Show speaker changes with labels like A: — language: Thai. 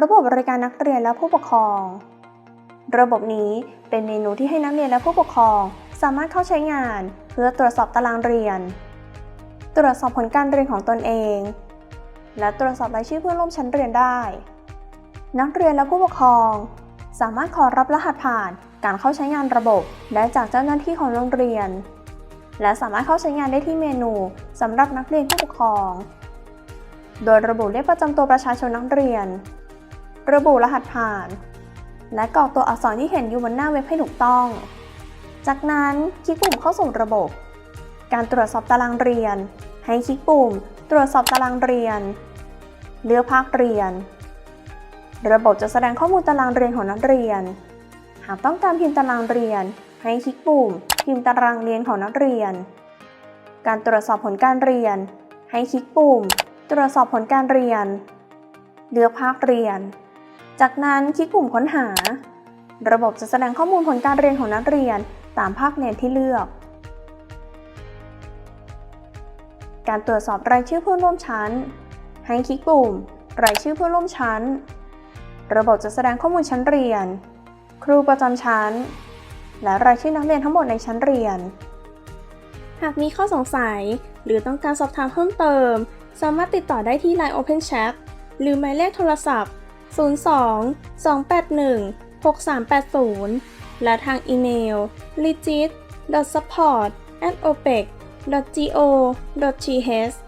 A: ระบบบริการนักเรียนและผู้ปกครอง ระบบนี้เป็นเมนูที่ให้นักเรียนและผู้ปกครอง สามารถเข้าใช้งาน เพื่อตรวจสอบตารางเรียน ตรวจสอบผลการเรียนของตนเอง และตรวจสอบรายชื่อเพื่อนร่วมชั้นเรียนได้ นักเรียนและผู้ปกครอง สามารถขอรับรหัสผ่านการเข้าใช้งานระบบได้จากเจ้าหน้าที่ของโรงเรียน และสามารถเข้าใช้งานได้ที่เมนูสำหรับนักเรียนผู้ปกครอง โดยระบุเลขประจำตัวประชาชนนักเรียน ระบุรหัสผ่าน และกรอกตัวอักษรที่เห็นอยู่บนหน้าเว็บให้ถูกต้อง จากนั้นคลิกปุ่มเข้าสู่ระบบ การตรวจสอบตารางเรียน ให้คลิกปุ่ม ตรวจสอบตารางเรียน เลือกภาคเรียน ระบบจะแสดงข้อมูลตารางเรียนของนักเรียน หากต้องการพิมพ์ตารางเรียน ให้คลิกปุ่ม พิมพ์ตารางเรียนของนักเรียน การตรวจสอบผลการเรียน ให้คลิกปุ่ม ตรวจสอบผลการเรียนเลือกภาคเรียน จากนั้นคลิกปุ่มค้นหา ระบบจะแสดงข้อมูลผลการเรียนของนักเรียนตามภาคเรียนที่เลือก การตรวจสอบรายชื่อเพื่อนร่วมชั้น ให้คลิกปุ่ม รายชื่อเพื่อนร่วมชั้น ระบบจะแสดงข้อมูลชั้นเรียน ครูประจำชั้น และรายชื่อนักเรียนทั้งหมดในชั้นเรียน หากมีข้อสงสัยหรือต้องการสอบถามเพิ่มเติม สามารถติดต่อได้ที่ Line Open Chat หรือหมายเลขโทรศัพท์ 02 281 6380 และทางอีเมล legit support opec go th